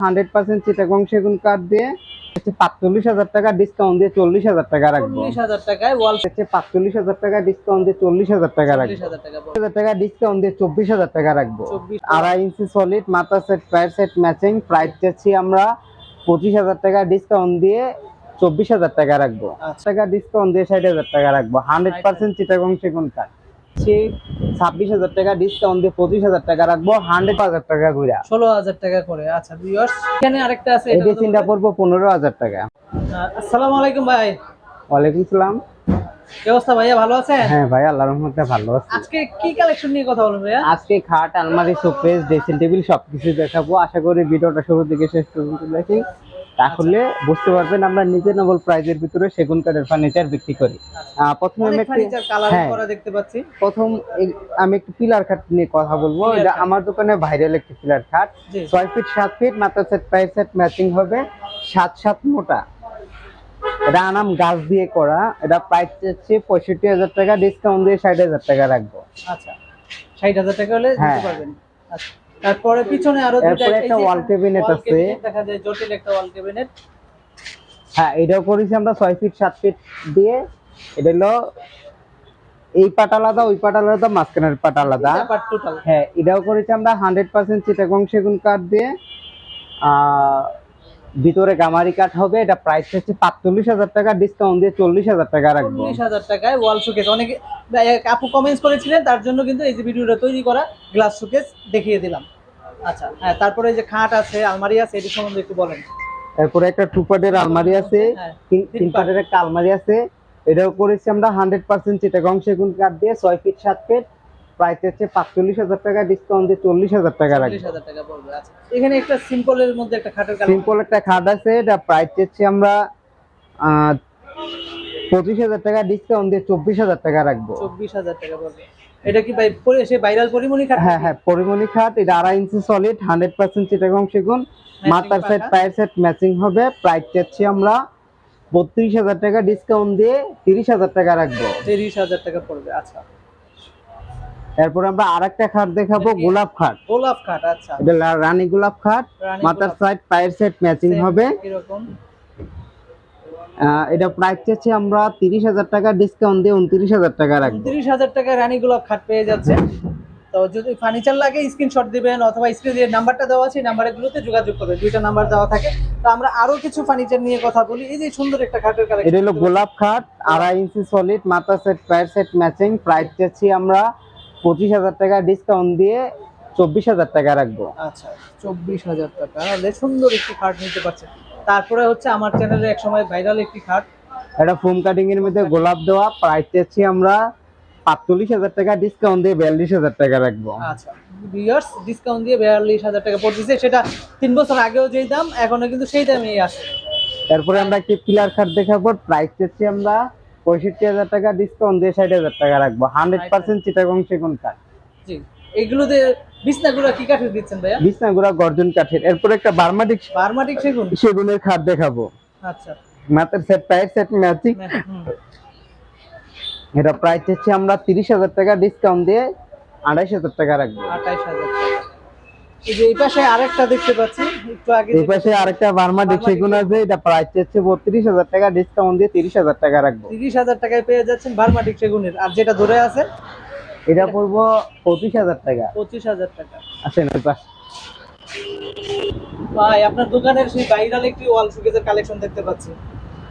Hundred percent Chittagong সেগুন কাঠ দিয়ে হচ্ছে পাঁচচল্লিশ হাজার টাকা ডিসকাউন্ট দিয়ে চল্লিশ হাজার টাকা রাখব হাজার টাকায় ওয়াল হচ্ছে পাঁচচল্লিশ হাজার টাকা ডিসকাউন্ট দিয়ে চল্লিশ হাজার টাকা রাখব হাজার টাকা ডিসকাউন্ট দিয়ে চব্বিশ হাজার টাকা রাখব আড়াই ইঞ্চি সলিড মাথা সেট প্যার সেট ম্যাচিং প্রাইস চাচ্ছি আমরা পঁচিশ হাজার টাকা ডিসকাউন্ট দিয়ে চব্বিশ হাজার টাকা রাখব আচ্ছা। টাকা ডিসকাউন্ট দিয়ে ষাট হাজার টাকা রাখব হান্ড্রেড পার্সেন্ট চিটাগং সেগুন কাঠ ছাব্বিশ হাজার টাকা ডিসকাউন্ট দিয়ে পঁচিশ হাজার টাকা রাখব হান্ড্রেড হাজার টাকা ষোলো হাজার টাকা করে। আচ্ছা ভিউয়ার্স এখানে আরেকটা আছে এই পড়ব পনেরো হাজার টাকা। আসসালামু আলাইকুম ভাই। ওয়ালাইকুম সালাম। অবস্থা ভাইয়া ভালো আছেন? হ্যাঁ ভাই আল্লাহর রহমতে ভালো আছি। আজকে কি কালেকশন নিয়ে কথা ভাইয়া? আজকে খাট আলমারি শোকেস ড্রেসিং টেবিল সবকিছু দেখাবো। আশা করি ভিডিওটা শুরু থেকে শেষ পর্যন্ত দেখি তাহলে বুঝতে পারবেন আমরা নিজে নবল প্রাইজের ভিতরে সেগুন কাঠের ফার্নিচার বিক্রি করি। প্রথমে আমি একটি হ্যাঁ। দেখতে পাচ্ছি। প্রথম আমি একটু পিলার খাট নিয়ে কথা বলব। এটা আমার দোকানে ভাইরাল একটি পিলার খাট। ছয় ফিট সাত ফিট মাথা সেট পায়ের সেট ম্যাচিং হবে। সাত সাত মোটা। এটা আনাম গাছ দিয়ে করা। এটা প্রাইস হচ্ছে পঁয়ষট্টি হাজার টাকা ডিসকাউন্ট দিয়ে ষাট হাজার টাকা রাখব। আচ্ছা। ষাট হাজার টাকা হলে দিতে হ্যাঁ। পারবেন। আচ্ছা। তারপরে পিছনে আরও দুটো একটা ওয়াল wall আছে। দেখা যায় জটিল একটা ওয়াল ক্যাবিনেট হ্যাঁ এটাও করেছি আমরা ছয় ফিট সাত ফিট দিয়ে। এটা হলো এই পাট আলাদা ওই পাট আলাদা মাঝখানের পাট আলাদা। হ্যাঁ এটাও করেছি আমরা হান্ড্রেড পার্সেন্ট চিটাগং সেগুন কাঠ দিয়ে। আহ, ভিতরে গামারি কাঠ হবে এটা প্রাইস হচ্ছে পাঁচচল্লিশ হাজার টাকা ডিসকাউন্ট দিয়ে চল্লিশ হাজার টাকা রাখব। চল্লিশ হাজার টাকায় ওয়াল শোকেস অনেকে আপু কমেন্টস করেছিলেন তার জন্য কিন্তু এই যে ভিডিওটা তৈরি করা গ্লাস শোকেস দেখিয়ে দিলাম। আচ্ছা হ্যাঁ তারপরে যে খাট আছে আলমারি আছে এটি সম্বন্ধে একটু বলেন। এরপরে একটা টু পার্টের আলমারি আছে হ্যাঁ, তিন পার্টের একটা আলমারি আছে এটাও করেছি আমরা হান্ড্রেড পার্সেন্ট চিটাগং সেগুন কাঠ দিয়ে ছয় ফিট সাত ফিট প্রাইস হচ্ছে পাঁচচল্লিশ হাজার টাকা ডিসকাউন্ট দিয়ে চল্লিশ হাজার টাকা রাখব টাকা পড়বে আচ্ছা। এখানে একটা সিম্পলের মধ্যে একটা খাটের সিম্পল একটা খাট আছে এটা প্রাইস হচ্ছে আমরা পঁচিশ হাজার টাকা ডিসকাউন্ট দিয়ে চব্বিশ হাজার টাকা রাখব। চব্বিশ হাজার টাকা পড়বে। এটা কি ভাই সে ভাইরাল পরিমণি খাট হ্যাঁ হ্যাঁ পরিমণি খাট এটা আড়াই inch solid hundred percent Chittagong সেগুন। মাথার সেট পাকা। পায়ের সেট ম্যাচিং হবে। প্রাইস চাচ্ছি আমরা বত্রিশ হাজার টাকা ডিসকাউন্ট দিয়ে তিরিশ হাজার টাকা রাখব। তিরিশ হাজার টাকা পড়বে আচ্ছা। এরপর আমরা আরেকটা খাট দেখাবো গোলাপ খাট। গোলাপ খাট আচ্ছা। এটা রানী গোলাপ খাট। মাথার সাইড পায়ের সেট ম্যাচিং হবে। কীরকম আহ, এটা প্রাইস চাচ্ছি আমরা তিরিশ হাজার টাকা ডিসকাউন্ট দিয়ে উনত্রিশ হাজার টাকা রাখব। উনত্রিশ হাজার টাকা রানী গোলাপ খাট পেয়ে যাচ্ছে। তো যদি ফার্নিচার লাগে স্ক্রিনশট দিবেন অথবা স্ক্রিনে নাম্বারটা দেওয়া আছে নাম্বারের গুলোতে যোগাযোগ করবেন দুইটা নাম্বার দেওয়া থাকে। তো আমরা আরও কিছু ফার্নিচার নিয়ে কথা বলি। এই যে সুন্দর একটা খাটের কালেকশন এটা হলো গোলাপ খাট আড়াই ইঞ্চি সলিড মাথা সেট পায়ের সেট ম্যাচিং প্রাইস চাচ্ছি আমরা পঁচিশ হাজার টাকা ডিসকাউন্ট দিয়ে চব্বিশ হাজার টাকা রাখব। আচ্ছা চব্বিশ হাজার টাকা। সুন্দর একটি খাট নিতে পারছেন তারপরে হচ্ছে আমার চ্যানেলে এক সময় ভাইরাল একটি খাট এটা ফোম কাটিং এর মধ্যে গোলাপ দেওয়া। প্রাইস চাচ্ছি আমরা পাঁচচল্লিশ হাজার টাকা ডিসকাউন্ট দিয়ে বিয়াল্লিশ হাজার টাকা রাখব। আচ্ছা বিয়ার্স ডিসকাউন্ট দিয়ে বিয়াল্লিশ হাজার টাকা পড়তেছে। সেটা তিন বছর আগেও যেই দাম এখনও কিন্তু সেই দামেই আছে তারপরে আমরা একটি পিলার খাট দেখাবো। প্রাইস চাচ্ছি আমরা পঁয়ষট্টি হাজার টাকা ডিসকাউন্ট দিয়ে ষাট হাজার টাকা রাখব। হান্ড্রেড পার্সেন্ট চিটাগং সেগুন কাঠ। জি। এগুলোতে বিছনাগুলো কি কাঠের দিচ্ছেন ভাইয়া? বিছনাগুড়া গর্জন কাঠের। এরপর একটা বার্মাটিক বারমাটিক সেগুন? সেগুনের খাট দেখাবো। আচ্ছা। মাথার সেট পায়ের সেট ম্যাচিং এটা প্রাইস হচ্ছে আমরা তিরিশ হাজার টাকা ডিসকাউন্ট দিয়ে আড়াইশ হাজার টাকা রাখব। হাজার। টাকা যে এই পাশে আরেকটা দেখতে পাচ্ছি একটু আগে এই পাশে আরেকটা বার্মাটিক বার্মাটিক সেগুন আছে এটা প্রাইস হচ্ছে বত্রিশ হাজার টাকা ডিসকাউন্ট দিয়ে তিরিশ হাজার টাকা রাখব। টাকায় পেয়ে যাচ্ছেন আর যেটা ধরে আছে? এটা পড়ব টাকা। পঁচিশ হাজার টাকা। পাশে। ভাই আপনার দোকানের সেই ভাইরাল একটি ওয়াল সুকেজের কালেকশন দেখতে পাচ্ছি।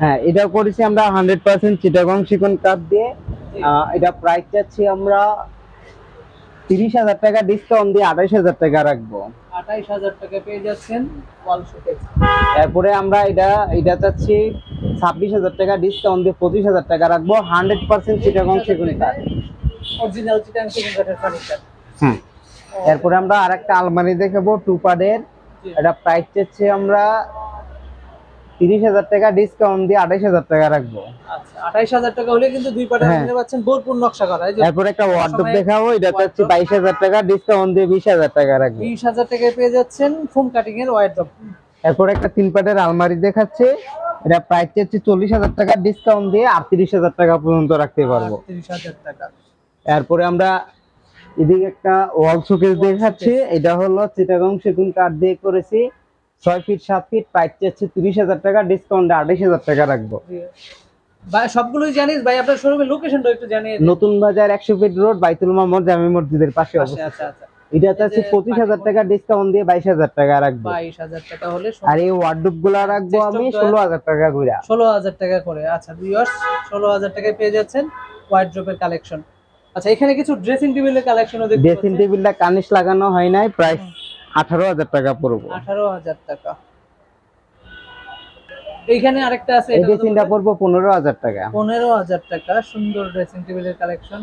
হ্যাঁ এটা করেছি আমরা চিটাগং কাপ দিয়ে। এটা প্রাইস চাচ্ছি আমরা তিরিশ হাজার টাকা ডিসকাউন্ট দিয়ে আড়াইশ হাজার টাকা রাখব। আঠাইশ হাজার টাকা পেয়ে যাচ্ছেন ওয়াল সুকেজ তারপরে আমরা এটা এটা চাচ্ছি ছাব্বিশ হাজার টাকা ডিসকাউন্ট দিয়ে পঁচিশ হাজার টাকা রাখব। Hundred percent Chittagong original Chittagong সেগুন কাঠের ফার্নিচার হুম। এরপরে আমরা আরেকটা আলমারি দেখাবো টু জি। এটা প্রাইস চাচ্ছি আমরা তিরিশ হাজার টাকা ডিসকাউন্ট দিয়ে আড়াইশ হাজার টাকা রাখব। আচ্ছা আঠাইশ হাজার টাকা হলে কিন্তু দুই পাটা হ্যাঁ। নিতে পাচ্ছেন বোরপুর নকশা করা। এই যে এরপরে একটা ওয়ার্ডরোব দেখাবো এটা wardrobe। বাইশ হাজার টাকা ডিসকাউন্ট দিয়ে বিশ হাজার টাকা রাখব। বিশ হাজার টাকায় পেয়ে যাচ্ছেন ফোম কাটিং এর ওয়াইড এরপর একটা তিন পাটের আলমারি দেখাচ্ছে। এটা প্রাইস চাচ্ছি চল্লিশ হাজার টাকা ডিসকাউন্ট দিয়ে আটত্রিশ হাজার টাকা পর্যন্ত রাখতে পারব। তিরিশ হাজার টাকা। এরপরে আমরা এদিকে একটা ওয়াল শোকেস দেখাচ্ছি। এটা হলো চিটাগং সেগুন কাঠ দিয়ে করেছি। ছয় ফিট সাত ফিট প্রাইস চাচ্ছে তিরিশ হাজার টাকা ডিসকাউন্টে আঠাইশ হাজার টাকা রাখব। সবগুলোই জানিস? ভাই আপনার শোরুমের লোকেশনটা একটু জানিয়ে নতুন বাজার একশো ফিট রোড বাইতুল মোহাম্মদ জামি মসজিদের পাশে পাশে, অবস্থিত। আচ্ছা আচ্ছা। যে পঁচিশ হাজার টাকা ডিসকাউন্ট দিয়ে বাইশ হাজার টাকা রাখব। বাইশ হাজার টাকা হলে আর এই ওয়ার্ডরোবগুলা রাখব আমি ষোলো হাজার টাকা করে ষোলো হাজার টাকা করে। আচ্ছা ভিউয়ার্স ষোলো হাজার টাকায় পেয়ে যাচ্ছেন কালেকশন আচ্ছা এখানে কিছু ড্রেসিং টেবিলের কালেকশনও দেখতে ড্রেসিং টেবিলটা কানিশ লাগানো হয় নাই প্রাইস আঠারো হাজার টাকা পড়ব। আঠারো হাজার টাকা। এইখানে আরেকটা আছে এই এটা ড্রেসিংটা বললেন? পড়ব পনেরো হাজার টাকা। পনেরো হাজার টাকা সুন্দর ড্রেসিং টেবিলের কালেকশন